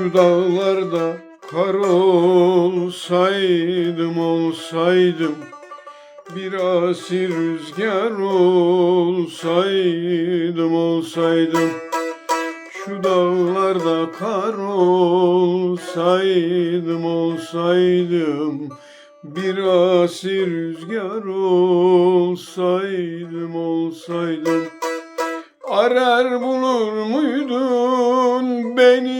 Şu dağlarda kar olsaydım olsaydım. Bir asi rüzgar olsaydım olsaydım. Şu dağlarda kar olsaydım olsaydım. Bir asi rüzgar olsaydım olsaydım. Arar bulur muydun beni,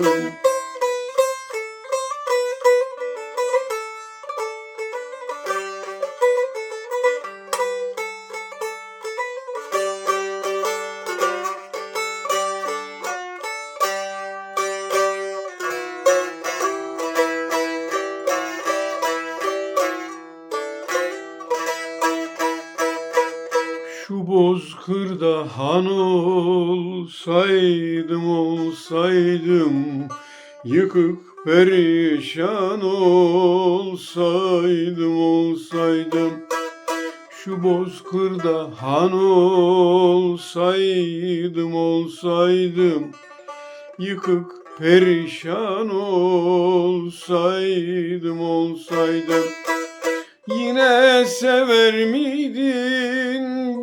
bozkırda han olsaydım olsaydım Yıkık perişan olsaydım olsaydım Şu bozkırda han olsaydım olsaydım Yıkık perişan olsaydım olsaydım Yine sever miydin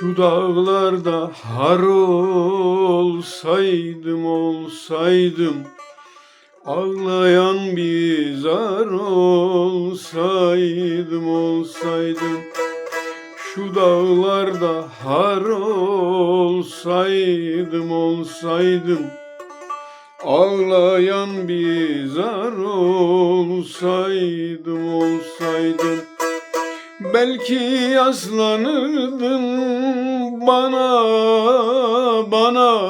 Şu dağlarda har olsaydım olsaydım Ağlayan bir zar olsaydım olsaydım. Şu dağlarda har olsaydım olsaydım Ağlayan bir zar olsaydım olsaydım Belki yaslanırdın bana bana.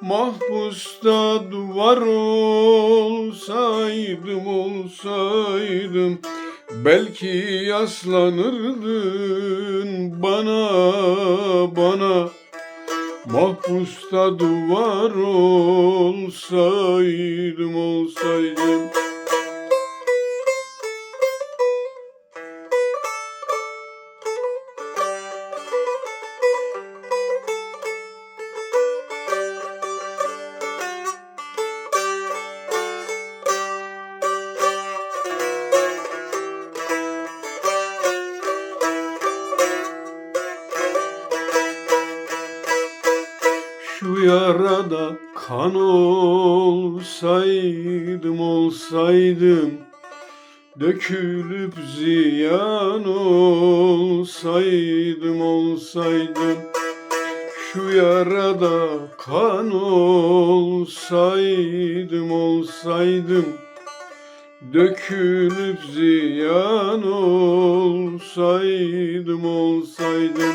Mahpusta duvar olsaydım olsaydım. Belki yaslanırdın bana bana. Mahpusta duvar olsaydım olsaydım Şu yarada kan olsaydım olsaydım Dökülüp ziyan olsaydım olsaydım Şu yarada kan olsaydım olsaydım Dökülüp ziyan olsaydım olsaydım